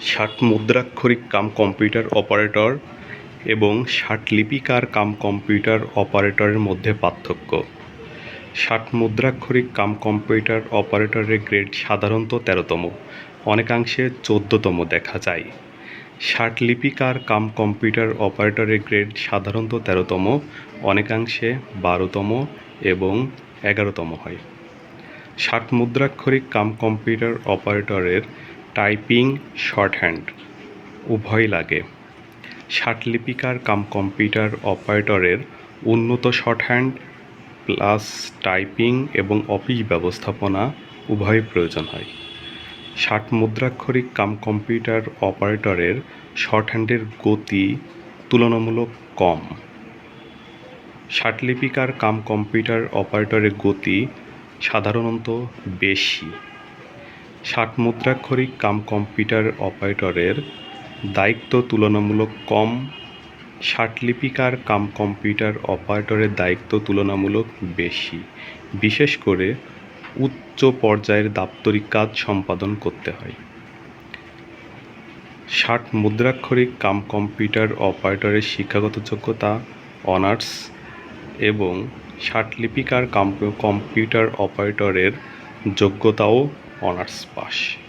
ষাট মুদ্রাক্ষরিক cum computer operator এবং ষাট লিপিকার কাম কম্পিউটার অপারেটরের মধ্যে পার্থক্য। ষাট মুদ্রাক্ষরিক কাম কম্পিউটার অপারেটরের গ্রেড সাধারণত তেরোতম, অনেকাংশে চোদ্দতম দেখা যায়। ষাট লিপিকার কাম কম্পিউটার অপারেটরের গ্রেড সাধারণত তেরোতম, অনেকাংশে বারোতম এবং এগারোতম হয়। ষাট মুদ্রাক্ষরিক কাম কম্পিউটার অপারেটরের টাইপিং শর্টহ্যান্ড, উভয় লাগে। ষাট লিপিকার কাম কম্পিউটার অপারেটরের উন্নত শর্টহ্যান্ড প্লাস টাইপিং এবং অফিস ব্যবস্থাপনা উভয় প্রয়োজন হয়। ষাট মুদ্রাক্ষরিক কাম কম্পিউটার অপারেটরের শর্টহ্যান্ডের গতি তুলনামূলক কম। ষাট লিপিকার কাম কম্পিউটার অপারেটরের গতি সাধারণত বেশি। ষাট মুদ্রাক্ষরিক কাম কম্পিউটার অপারেটরের দায়িত্ব তুলনামূলক কম। ষাট লিপিকার কাম কম্পিউটার অপারেটরের দায়িত্ব তুলনামূলক বেশি। বিশেষ করে উচ্চ পর্যায়ের দাপ্তরিক কাজ সম্পাদন করতে হয়। ষাট মুদ্রাক্ষরিক কাম কম্পিউটার অপারেটরের শিক্ষাগত যোগ্যতা, অনার্স এবং ষাট লিপিকার কাম কম্পিউটার অপারেটরের যোগ্যতাও অনার্স পাস।